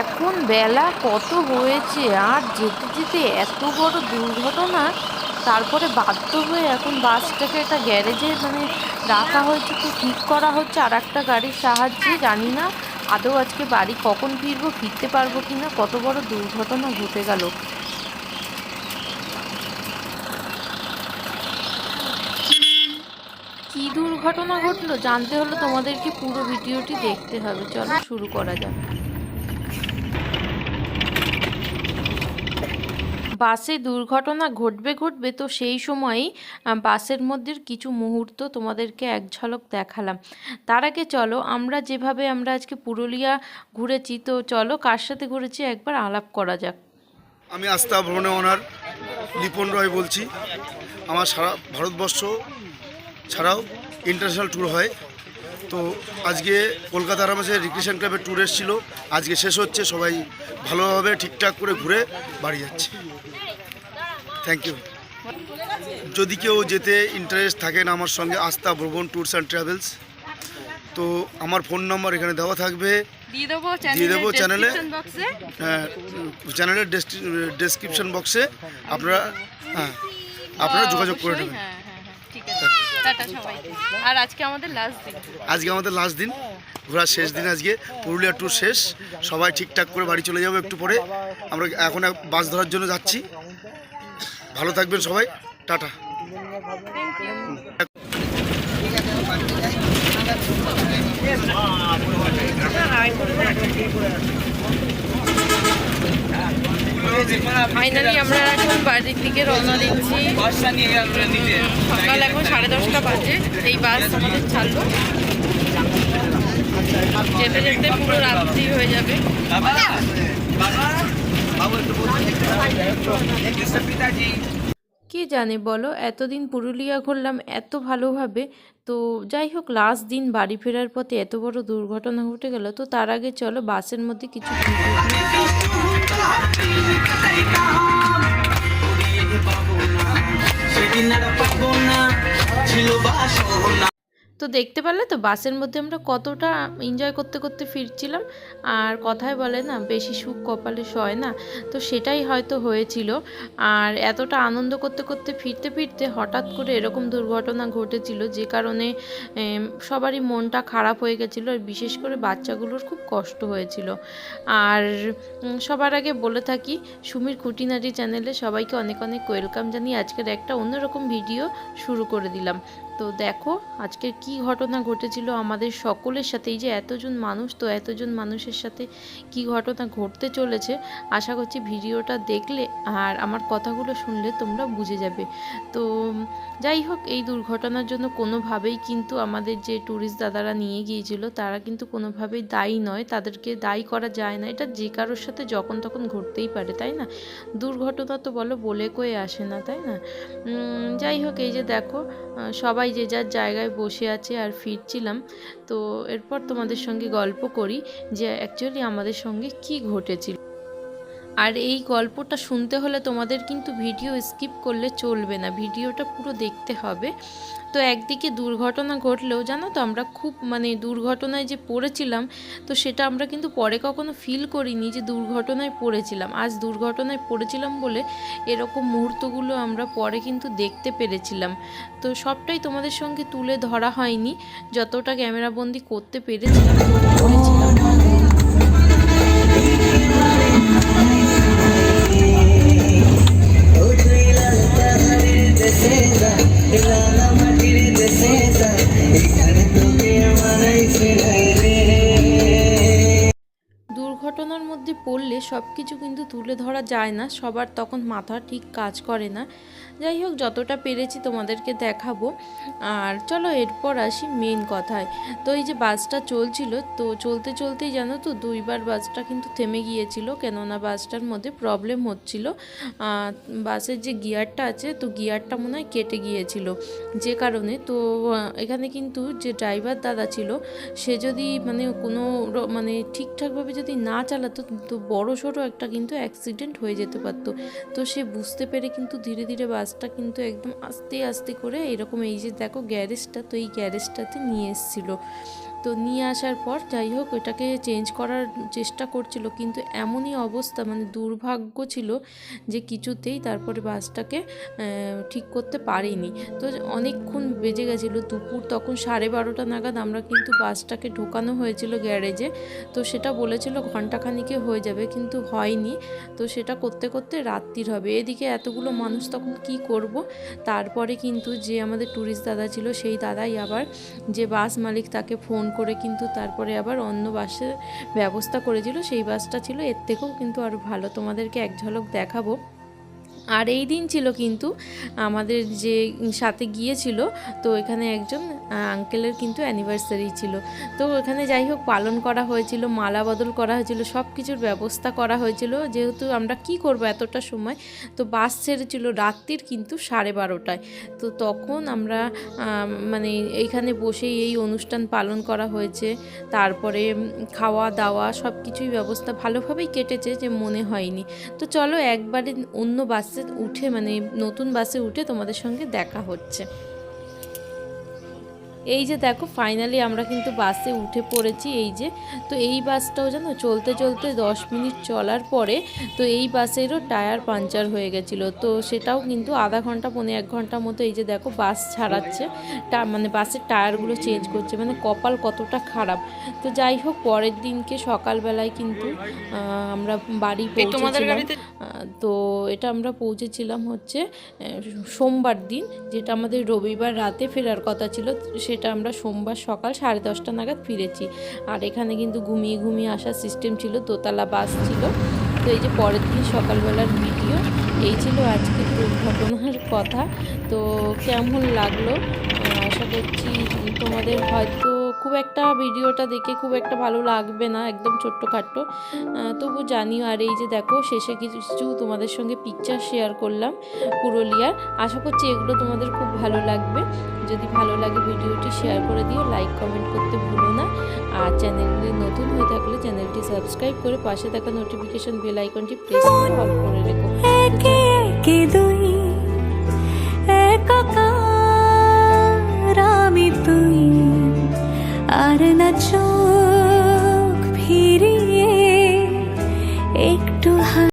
এখন বেলা কত হয়েছে? আর যেতে যেতে এত বড় দুর্ঘটনা, তারপরে বাধ্য হয়ে এখন বাসটাকে একটা গ্যারেজে মানে রাখা হয়েছে। তো ঠিক করা হচ্ছে আর একটা গাড়ির সাহায্যে, জানি না আদৌ আজকে বাড়ি কখন ফিরবো, ফিরতে পারব কি না কত বড় দুর্ঘটনা ঘটে গেল। কি দুর্ঘটনা ঘটলো জানতে হলে তোমাদেরকে পুরো ভিডিওটি দেখতে হবে। চলো শুরু করা যাক। বাসে দুর্ঘটনা ঘটবে ঘটবে, তো সেই সময়ই বাসের মধ্যে কিছু মুহূর্ত তোমাদেরকে এক ঝলক দেখালাম। তার আগে চলো, আমরা যেভাবে আমরা আজকে পুরুলিয়া ঘুরেছি, তো চলো কার সাথে ঘুরেছি একবার আলাপ করা যাক। আমি আস্থা ভ্রমণে ওনার, লিপন রয় বলছি। আমার সারা ভারতবর্ষ ছাড়াও ইন্টারন্যাশনাল ট্যুর হয়। তো আজকে কলকাতার আমাদের রিক্রিয়েশন ক্লাবের ট্যুর এসেছিল। আজকে শেষ হচ্ছে সবাই ভালোভাবে ঠিকঠাক করে ঘুরে বাড়ি যাচ্ছে। থ্যাংক ইউ যদি কেউ যেতে ইন্টারেস্ট থাকেন আমার সঙ্গে আস্থা ভ্রমণ ট্যুরস অ্যান্ড ট্রাভেলস তো আমার ফোন নাম্বার এখানে দেওয়া থাকবে। দিয়ে দেবো চ্যানেলে হ্যাঁ, চ্যানেলের ডেসক্রিপশন বক্সে আপনারা হ্যাঁ আপনারা যোগাযোগ করে নেবেন হ্যাঁ হ্যাঁ হ্যাঁ ঠিক আছে টাটা সবাই। আর আজকে আমাদের লাস্ট দিন। আজকে আমাদের লাস্ট দিন। ঘোরার শেষ দিন আজকে। পুরুলিয়া ট্যুর শেষ। সবাই ঠিকঠাক করে বাড়ি চলে যাব একটু পরে। আমরা এখন বাস ধরার জন্য যাচ্ছি। ভালো থাকবেন সবাই। টাটা। ফাইনালি আমরা এখন বাড়ির দিকে রওনা দিচ্ছি। সকাল এখন সাড়ে দশটা বাজে, এই বাস আমাদের ছাড়লো। যেতে যেতে পুরো রাত্রি হয়ে যাবে। কে জানে বলো, এতদিন পুরুলিয়া ঘুরলাম এত ভালোভাবে। তো যাই হোক লাস্ট দিন বাড়ি ফেরার পথে এত বড় দুর্ঘটনা ঘটে গেল। তো তার আগে চলো বাসের মধ্যে কিছু সেদিন আর পাবো না। ছিল বাসনা তো দেখতে পারলে তো বাসের মধ্যে আমরা কতটা এনজয় করতে করতে ফিরছিলাম। আর কথায় বলে না, বেশি সুখ কপালে সয় না। তো সেটাই হয়তো হয়েছিল। আর এতটা আনন্দ করতে করতে ফিরতে ফিরতে হঠাৎ করে এরকম দুর্ঘটনা ঘটেছিল যে কারণে সবারই মনটা খারাপ হয়ে গেছিল আর বিশেষ করে বাচ্চাগুলোর খুব কষ্ট হয়েছিল। আর সবার আগে বলে থাকি, সুমির খুঁটিনাটি চ্যানেলে সবাইকে অনেক অনেক ওয়েলকাম জানিয়ে আজকের একটা অন্যরকম ভিডিও শুরু করে দিলাম। তো দেখো, আজকের কি ঘটনা ঘটেছিল আমাদের সকলের সাথে, এই যে এতজন মানুষ তো এতজন মানুষের সাথে কি ঘটনা ঘটতে চলেছে, আশা করছি ভিডিওটা দেখলে আর আমার কথাগুলো শুনলে তোমরা বুঝে যাবে। তো যাই হোক, এই দুর্ঘটনার জন্য কোনোভাবেই কিন্তু আমাদের যে ট্যুরিস্ট দাদারা নিয়ে গিয়েছিল, তারা কিন্তু কোনোভাবেই দায়ী নয়, তাদেরকে দায়ী করা যায় না। এটা যে কারোর সাথে যখন তখন ঘটতেই পারে, তাই না? দুর্ঘটনা তো বলো বলে কয়ে আসে না, তাই না? যাই হোক, এই যে দেখো সবাই যে যার জায়গায় বসে আছে আর ফিরছিলাম, তো এরপর তোমাদের সঙ্গে গল্প করি যে অ্যাকচুয়ালি আমাদের সঙ্গে কি ঘটেছিল। আর এই গল্পটা শুনতে হলে তোমাদের কিন্তু ভিডিও স্কিপ করলে চলবে না, ভিডিওটা পুরো দেখতে হবে। তো একদিকে দুর্ঘটনা ঘটলেও জানো তো আমরা খুব মানে দুর্ঘটনায় যে পড়েছিলাম, তো সেটা আমরা কিন্তু পরে কখনো ফিল করিনি যে দুর্ঘটনায় পড়েছিলাম। আজ দুর্ঘটনায় পড়েছিলাম বলে এরকম মুহূর্তগুলো আমরা পরে কিন্তু দেখতে পেরেছিলাম। তো সবটাই তোমাদের সঙ্গে তুলে ধরা হয়নি, যতটা ক্যামেরাবন্দি করতে পেরেছিলাম দুর্ঘটনার মধ্যে পড়লে সব কিছু কিন্তু তুলে ধরা যায় না। সবার তখন মাথা ঠিক কাজ করে না। যাই হোক, যতটা পেরেছি তোমাদেরকে দেখাবো। আর চলো এরপর আসি মেন কথায়। তো এই যে বাসটা চলছিল, তো চলতে চলতেই জানো তো, দুইবার বাসটা কিন্তু থেমে গিয়েছিল, কেননা বাসটার মধ্যে প্রবলেম হচ্ছিল। বাসের যে গিয়ারটা আছে, তো গিয়ারটা মনে হয় কেটে গিয়েছিল। যে কারণে তো এখানে কিন্তু যে ড্রাইভার দাদা ছিল, সে যদি মানে কোনো মানে ঠিকঠাকভাবে যদি না চালাতো, তো বড় সড়ো একটা কিন্তু অ্যাক্সিডেন্ট হয়ে যেতে পারতো। তো সে বুঝতে পেরে কিন্তু ধীরে ধীরে বাসটা কিন্তু একদম আস্তে আস্তে করে এরকম এই যে দেখো গ্যারেজটা তো এই গ্যারেজটাতে নিয়ে এসেছিল। তো নিয়ে আসার পর যাই হোক ওটাকে চেঞ্জ করার চেষ্টা করছিল। কিন্তু এমনই অবস্থা মানে দুর্ভাগ্য ছিল যে কিছুতেই তারপরে বাসটাকে ঠিক করতে পারিনি। তো অনেকক্ষণ বেজে গেছিল, দুপুর তখন সাড়ে বারোটা নাগাদ আমরা কিন্তু বাসটাকে ঢোকানো হয়েছিল গ্যারেজে। তো সেটা বলেছিল ঘন্টাখানিকে হয়ে যাবে, কিন্তু হয়নি। তো সেটা করতে করতে রাত্রির হবে। এদিকে এতগুলো মানুষ তখন কি করব? তারপরে কিন্তু যে আমাদের ট্যুরিস্ট দাদা ছিল, সেই দাদাই আবার যে বাস মালিক তাকে ফোন করে কিন্তু তারপরে আবার অন্য বাসের ব্যবস্থা করেছিল। সেই বাসটা ছিল এর থেকেও কিন্তু আরও ভালো। তোমাদেরকে এক ঝলক দেখাবো। আর এই দিন ছিল কিন্তু আমাদের যে সাথে গিয়েছিল, তো এখানে একজন আঙ্কেলের কিন্তু অ্যানিভার্সারি ছিল। তো এখানে যাই হোক, পালন করা হয়েছিল, মালা বদল করা হয়েছিল সব কিছুর ব্যবস্থা করা হয়েছিল। যেহেতু আমরা কি করব এতটা সময়? তো বাস ছেড়েছিল রাত্রির কিন্তু সাড়ে বারোটায়। তো তখন আমরা মানে এইখানে বসেই এই অনুষ্ঠান পালন করা হয়েছে। তারপরে খাওয়া দাওয়া সব কিছুই ব্যবস্থা ভালোভাবেই কেটেছে, যে মনে হয়নি। তো চলো একবারে অন্য বাসে উঠে মানে নতুন বাসে উঠে তোমাদের সঙ্গে দেখা হচ্ছে। এই যে দেখো ফাইনালি আমরা কিন্তু বাসে উঠে পড়েছি এই যে। তো এই বাসটাও জানো চলতে চলতে দশ মিনিট চলার পরে তো এই বাসেরও টায়ার পাঞ্চার হয়ে গেছিল। তো সেটাও কিন্তু আধা ঘণ্টা পনেরো এক ঘণ্টার মতো এই যে দেখো বাস ছাড়াচ্ছে। টা মানে বাসের টায়ারগুলো চেঞ্জ করছে মানে কপাল কতটা খারাপ। তো যাই হোক পরের দিনকে সকালবেলায় কিন্তু আমরা বাড়ি পৌঁছেছিলাম। তো এটা আমরা পৌঁছেছিলাম হচ্ছে সোমবার দিন যেটা আমাদের রবিবার রাতে ফেরার কথা ছিল সেটা আমরা সোমবার সকাল সাড়ে দশটা নাগাদ ফিরেছি। আর এখানে কিন্তু ঘুমিয়ে ঘুমিয়ে আসার সিস্টেম ছিল, দোতলা বাস ছিল। তো এই যে পরের দিন সকালবেলার ভিডিও এই ছিল আজকের দুর্ঘটনার কথা। তো কেমন লাগল? আশা করছি তোমাদের হয়তো খুব একটা ভিডিওটা দেখে খুব একটা ভালো লাগবে না, একদম ছোট্টখাট্টো তবু জানিও, আর এই যে দেখো, শেষে কিছু তোমাদের সঙ্গে পিকচার শেয়ার করলাম পুরুলিয়ার। আশা করছি এগুলো তোমাদের খুব ভালো লাগবে। যদি ভালো লাগে ভিডিওটি শেয়ার করে দিও লাইক কমেন্ট করতে ভুলো না। আর চ্যানেলে নতুন হয়ে থাকলে চ্যানেলটি সাবস্ক্রাইব করে পাশে থাকা নোটিফিকেশন বেল আইকনটি প্রেস করে অল করে রেখো।